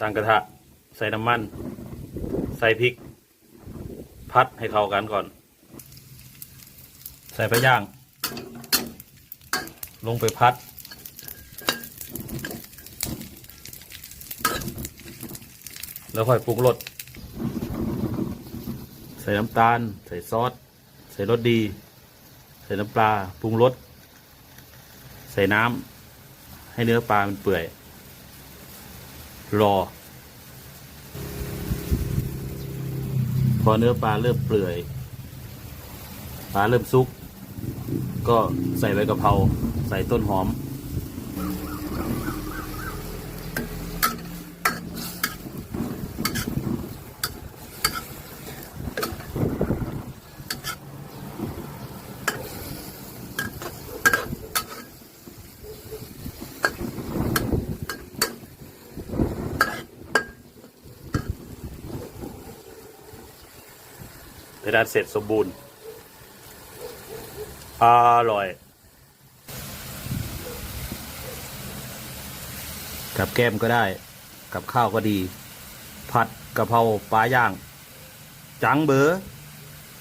ตั้งกระทะ ใส่น้ำมัน ใส่พริก พัดให้เข้ากันก่อน ใส่ไปย่าง ลงไปพัด แล้วค่อยปรุงรสใส่น้ำตาล ใส่ซอส ใส่รสดี ใส่น้ำปลา ปรุงรส ใส่น้ำ ให้เนื้อปลามันเปื่อย รอ พอเนื้อปลาเริ่มเปื่อย ปลาเริ่มสุก ก็ใส่ใบกะเพรา ใส่ต้นหอม นอันเสร็จสมบูรณ์ อร่อย กับแก้มก็ได้ กับข้าวก็ดี ผัดกะเพราปลาย่าง จังเบอร์